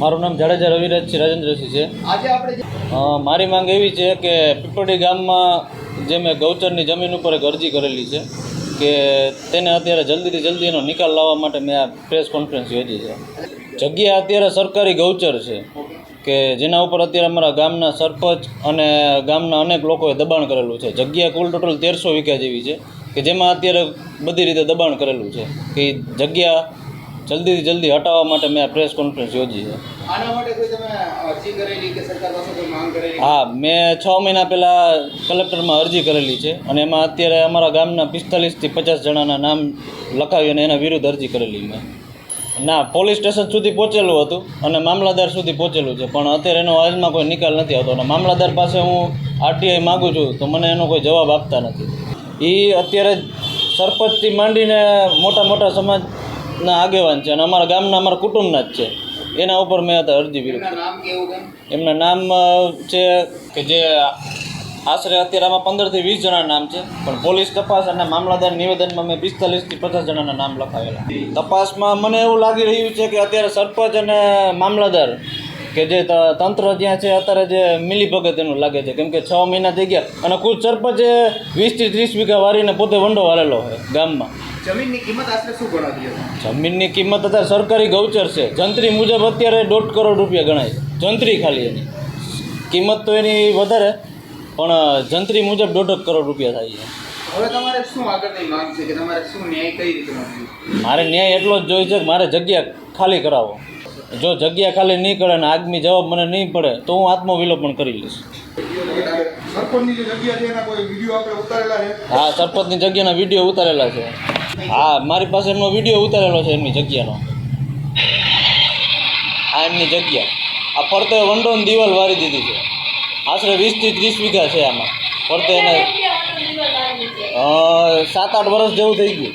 મારું નામ જાડેજા રવિરાજસિંહ રાજેન્દ્રસિંહ છે. મારી માંગ એવી છે કે પીપળી ગામમાં જે મેં ગૌચરની જમીન ઉપર એક અરજી કરેલી છે કે તેને અત્યારે જલ્દીથી જલ્દી એનો નિકાલ લાવવા માટે મેં આ પ્રેસ કોન્ફરન્સ યોજી છે. જગ્યા અત્યારે સરકારી ગૌચર છે કે જેના ઉપર અત્યારે અમારા ગામના સરપંચ અને ગામના અનેક લોકોએ દબાણ કરેલું છે. જગ્યા કુલ ટોટલ તેરસો વીઘા જેવી છે કે જેમાં અત્યારે બધી રીતે દબાણ કરેલું છે કે જગ્યા જલ્દીથી જલ્દી હટાવવા માટે મેં પ્રેસ કોન્ફરન્સ યોજી છે. હા મેં છ મહિના પહેલાં કલેક્ટરમાં અરજી કરેલી છે અને એમાં અત્યારે અમારા ગામના પિસ્તાલીસથી પચાસ જણાના નામ લખાવી અને એના વિરુદ્ધ અરજી કરેલી મેં. ના પોલીસ સ્ટેશન સુધી પહોંચેલું હતું અને મામલાદાર સુધી પહોંચેલું છે પણ અત્યારે એનો હાલમાં કોઈ નિકાલ નથી આવતો અને મામલાદાર પાસે હું આરટીઆઈ માગું છું તો મને એનો કોઈ જવાબ આપતા નથી. એ અત્યારે સરપંચથી માંડીને મોટા મોટા સમાજના આગેવાન છે અને અમારા ગામના અમારા કુટુંબના જ છે. એના ઉપર મેં હતા અરજી વિરુદ્ધ એમના નામ છે કે જે આશરે અત્યારે આમાં પંદરથી વીસ જણા નામ છે. પણ પોલીસ તપાસ અને મામલાદાર નિવેદનમાં મેં પિસ્તાલીસથી પચાસ જણાના નામ લખાવેલા. તપાસમાં મને એવું લાગી રહ્યું છે કે અત્યારે સરપંચ અને મામલાદાર કે જે તંત્ર જ્યાં છે અત્યારે જે મિલી ભગત એનું લાગે છે. કેમ કે છ મહિના થઈ ગયા અને ખુદ સરપંચે વીસથી ત્રીસ વીઘા વારીને પોતે વંડો વાળેલો છે ગામમાં. જમીનની કિંમત આશરે શું ગણાતી જમીનની કિંમત અત્યારે સરકારી ગૌચર છે. જંત્રી મુજબ અત્યારે દોઢ કરોડ રૂપિયા ગણાય છે. જંત્રી ખાલી એની. કિંમત તો એની વધારે પણ જંત્રી મુજબ દોઢ કરોડ રૂપિયા થાય છે. હવે તમારે શું આગળની માંગ છે કે તમારે શું ન્યાય કઈ રીતે મળશે મારે ન્યાય એટલો જ જોઈએ છે કે મારે જગ્યા ખાલી કરાવો. જો જગ્યા ખાલી નહીં કરે ને આગમી જવાબ મને નહીં પડે તો હું આત્મવિલોપન કરી લઈશ. હા સરપંચની જગ્યાના વીડિયો ઉતારેલા છે. હા, મારી પાસે એમનો વીડિયો ઉતારેલો છે એમની જગ્યાનો. આ એમની જગ્યા. આ ફરતે વંડોન દિવાલ વારી દીધી છે. આશરે વીસથી ત્રીસ વીઘા છે આમાં. ફરતે એને સાત આઠ વર્ષ જેવું થઈ ગયું.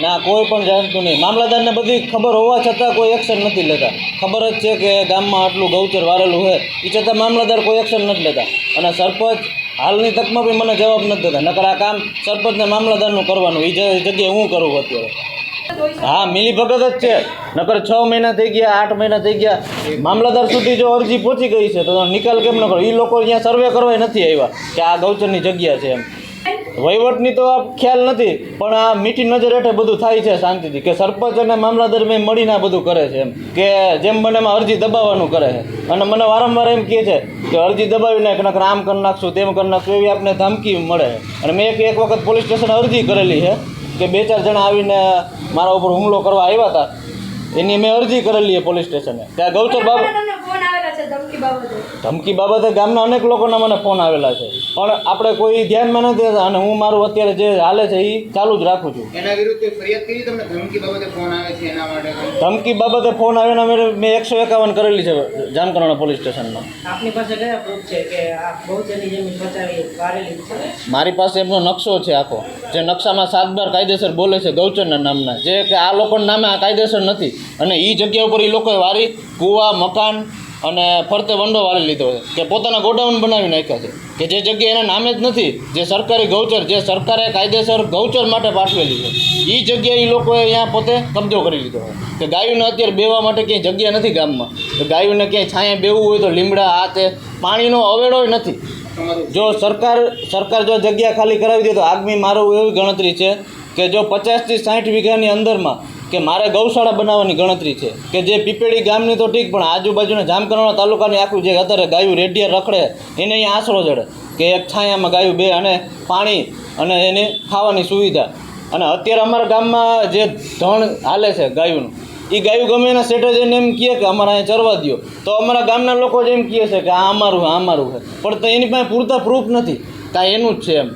ના, કોઈ પણ જાણતું નહીં. મામલાદારને બધી ખબર હોવા છતાં કોઈ એક્શન નથી લેતા. ખબર જ છે કે ગામમાં આટલું ગૌચર વારેલું હોય એ છતાં મામલાદાર કોઈ એક્શન નથી લેતા. અને સરપંચ હાલની તકમાં બી મને જવાબ નથી દેતા. નકર આ કામ સરપંચને મામલાદારનું કરવાનું. એ જગ્યાએ હું કરું અત્યારે. હા, મિલી ભગત જ છે. નકર છ મહિના થઈ ગયા, આઠ મહિના થઈ ગયા. મામલાદાર સુધી જો અરજી પહોંચી ગઈ છે, તો નિકાલ કેમ ન કરો? એ લોકો અહીંયા સર્વે કરવા નથી આવ્યા કે આ ગૌચરની જગ્યા છે એમ. વહીવટની તો આ ખ્યાલ નથી પણ આ મીઠી નજર હેઠે બધું થાય છે શાંતિથી કે સરપંચ અને મામલાદાર મેં મળીને આ બધું કરે છે એમ કે જેમ મને એમાં અરજી દબાવવાનું કરે છે. અને મને વારંવાર એમ કહે છે કે અરજી દબાવી નાખ નકર આમ કરી નાખશું તેમ કરી નાખશું એવી આપને ધમકી મળે. છે અને મેં એક એક વખત પોલીસ સ્ટેશન અરજી કરેલી છે કે બે ચાર જણા આવીને મારા ઉપર હુમલો કરવા આવ્યા હતા એની મેં અરજી કરેલી છે પોલીસ સ્ટેશને. ત્યાં ગૌચર બાબત ધમકી બાબતે. ગામના અનેક લોકોના મને ફોન આવેલા છે. પણ આપણે કોઈ ધ્યાનમાં નથી દેતા અને હું મારું અત્યારે જે હાલે છે એ ચાલુ જ રાખું છું. એના વિરુદ્ધ ફરિયાદ કરી તમને ધમકી બાબતે ફોન આવે છે એના માટે ધમકી બાબતે ફોન આવીને મેં મેં એકસો એકાવન કરેલી છે જામકરણા પોલીસ સ્ટેશનમાં આપની પાસે કયા પ્રૂફ છે કે આ બહુજની જમીન બચાવી વારેલી છે? મારી પાસે એમનો નકશો છે આખો. જે નકશામાં સાત બાર કાયદેસર બોલે છે ગૌચરના નામના. જે કે આ લોકોના નામે આ કાયદેસર નથી. અને એ જગ્યા ઉપર એ લોકોએ વારી કૂવા મકાન અને ફરતે વંડો વાળી લીધો છે. કે પોતાના ગોડાઉન બનાવી નાખ્યા છે. કે જે જગ્યા એના નામે જ નથી, જે સરકારી ગૌચર, જે સરકારે કાયદેસર ગૌચર માટે પાઠવેલી છે. એ જગ્યાએ એ લોકોએ અહીંયા પોતે કબજો કરી લીધો છે. કે ગાયોને અત્યારે બેવા માટે ક્યાંય જગ્યા નથી ગામમાં. તો ગાયોને ક્યાંય છાંયે બેવું હોય તો લીમડા આ તે પાણીનો અવેડોય નથી. જો સરકાર સરકાર જો જગ્યા ખાલી કરાવી દે તો આગમી મારું એવી ગણતરી છે કે જો પચાસથી સાઠ વીઘાની અંદરમાં કે મારે ગૌશાળા બનાવવાની ગણતરી છે, કે જે પીપેડી ગામની તો ઠીક, પણ આજુબાજુના જામકરણા તાલુકાની આખું જે અત્યારે ગાયું રેડિયા રખડે, એને અહીંયા આશરો જડે, કે એક છાયામાં ગાયું બે અને પાણી અને એને ખાવાની સુવિધા. અને અત્યારે અમારા ગામમાં જે ધણ હાલે છે ગાયુંનું એ ગાયું ગમે એના સેટે જઈને એમ કહે કે અમારે અહીંયા ચરવા દ્યો. તો અમારા ગામના લોકો જ એમ કહે છે કે આ અમારું આ અમારું છે. પણ તો એની પાસે પૂરતા પ્રૂફ નથી. કાંઈ એનું જ છે એમ.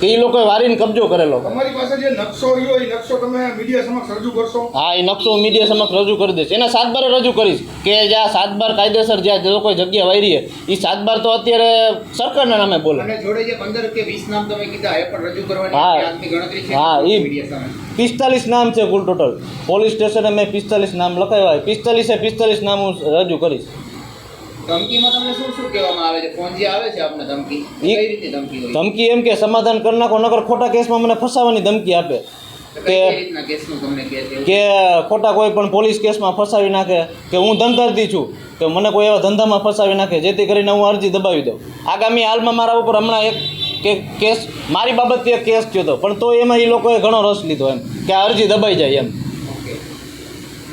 એ લોકોએ વારીને કબજો કરેલો. તમારી પાસે જે નકશો રહ્યો એ નકશો તમે મીડિયા સમક્ષ રજૂ કરશો? હા એ નકશો હું મીડિયા સમક્ષ રજૂ કરી દઈશ. એના સાત બારે રજૂ કરીશ કે જે સાત બાર કાયદેસર જ્યાં જે લોકોએ જગ્યા વાયરી છે એ સાત બાર તો અત્યારે સરકારના નામે બોલે. અને જોડે જે પંદર કે વીસ નામ તમે કીધા એ પણ રજૂ કરવાની હા. આજની ગણતરી છે હા, એ પિસ્તાલીસ નામ છે કુલ ટોટલ પોલીસ સ્ટેશને મેં પિસ્તાલીસ નામ લખાવ્યા પિસ્તાલીસે પિસ્તાલીસ નામ હું રજૂ કરીશ. ધમકીમાં તમને શું શું કહેવામાં આવે છે? ફોન જે આવે છે આપને ધમકી? કઈ રીતે ધમકી હોય? ધમકી એમ કે સમાધાન કરી નાખો નગર ખોટા કેસમાં મને ફસાવાની ધમકી આપે. કે કે ખોટા કોઈ પણ પોલીસ કેસમાં ફસાવી નાખે કે હું ધંધાર્થી છું કે મને કોઈ એવા ધંધામાં ફસાવી નાખે જેથી કરીને હું અરજી દબાવી દઉં. આગામી હાલમાં મારા ઉપર હમણાં એક કે કેસ મારી બાબતથી એક કેસ થયો હતો પણ તો એમાં એ લોકોએ ઘણો રસ લીધો એમ કે આ અરજી દબાઈ જાય એમ ઓકે કાંઈ થયું નહીં એમને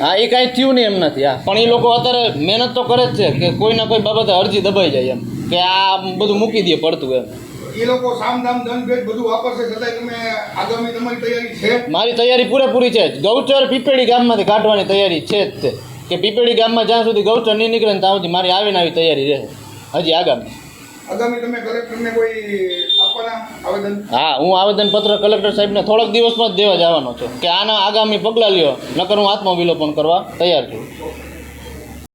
હા એ કાંઈ થયું નહીં એમ નથી. હા પણ એ લોકો અત્યારે મહેનત તો કરે જ છે કે કોઈ ના કોઈ બાબતે અરજી દબાઈ જાય એમ કે આ બધું મૂકી દે પડતું એમ. એ લોકો સામ દામ બધું વાપરશે છતાંય તમે આગામી તમારી તૈયારી છે? મારી તૈયારી પૂરેપૂરી છે ગૌચર પીપેડી ગામમાંથી કાઢવાની તૈયારી છે જ તે. કે પીપેડી ગામમાં જ્યાં સુધી ગૌચર નહીં નીકળે ને ત્યાં સુધી મારી આવીને આવી તૈયારી રહે. હજી આગામી. આવેદન? હા, હું આવેદનપત્ર કલેક્ટર સાહેબને થોડાક દિવસમાં જ દેવા જવાનો છું કે આના આગામી પગલાં લ્યો, નકર હું આત્મવિલોપન કરવા તૈયાર છું.